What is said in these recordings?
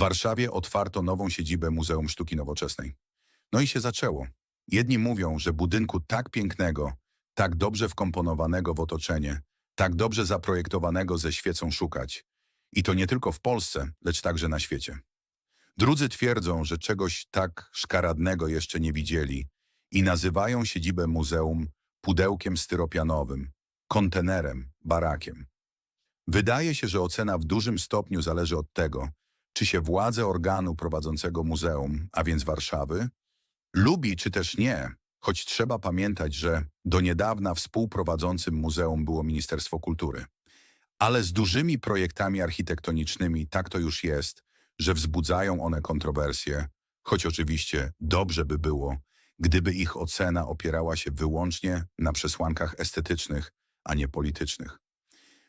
Warszawie otwarto nową siedzibę Muzeum Sztuki Nowoczesnej. No i się zaczęło. Jedni mówią, że budynku tak pięknego, tak dobrze wkomponowanego w otoczenie, tak dobrze zaprojektowanego ze świecą szukać. I to nie tylko w Polsce, lecz także na świecie. Drudzy twierdzą, że czegoś tak szkaradnego jeszcze nie widzieli i nazywają siedzibę muzeum pudełkiem styropianowym, kontenerem, barakiem. Wydaje się, że ocena w dużym stopniu zależy od tego, czy się władze organu prowadzącego muzeum, a więc Warszawy, lubi czy też nie, choć trzeba pamiętać, że do niedawna współprowadzącym muzeum było Ministerstwo Kultury. Ale z dużymi projektami architektonicznymi tak to już jest, że wzbudzają one kontrowersje, choć oczywiście dobrze by było, gdyby ich ocena opierała się wyłącznie na przesłankach estetycznych, a nie politycznych.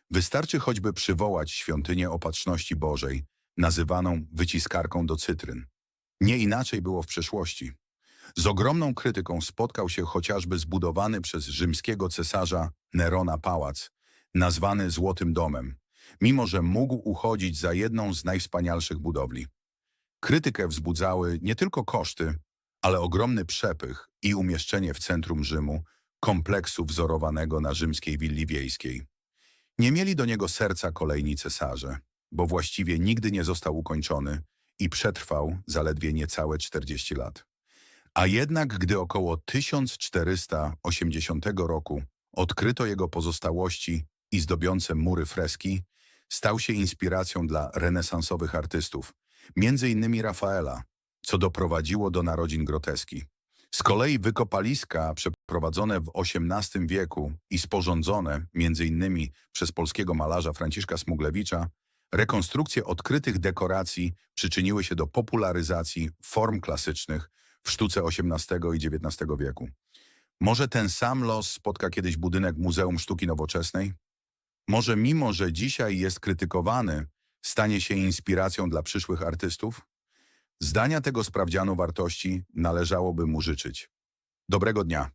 Wystarczy choćby przywołać świątynię Opatrzności Bożej, nazywaną wyciskarką do cytryn. Nie inaczej było w przeszłości. Z ogromną krytyką spotkał się chociażby zbudowany przez rzymskiego cesarza Nerona pałac, nazwany Złotym Domem, mimo że mógł uchodzić za jedną z najwspanialszych budowli. Krytykę wzbudzały nie tylko koszty, ale ogromny przepych i umieszczenie w centrum Rzymu kompleksu wzorowanego na rzymskiej willi wiejskiej. Nie mieli do niego serca kolejni cesarze, bo właściwie nigdy nie został ukończony i przetrwał zaledwie niecałe 40 lat. A jednak gdy około 1480 roku odkryto jego pozostałości i zdobiące mury freski, stał się inspiracją dla renesansowych artystów, innymi Rafaela, co doprowadziło do narodzin groteski. Z kolei wykopaliska przeprowadzone w XVIII wieku i sporządzone innymi przez polskiego malarza Franciszka Smuglewicza, rekonstrukcje odkrytych dekoracji przyczyniły się do popularyzacji form klasycznych w sztuce XVIII i XIX wieku. Może ten sam los spotka kiedyś budynek Muzeum Sztuki Nowoczesnej? Może mimo, że dzisiaj jest krytykowany, stanie się inspiracją dla przyszłych artystów? Zdania tego sprawdzianu wartości należałoby mu życzyć. Dobrego dnia.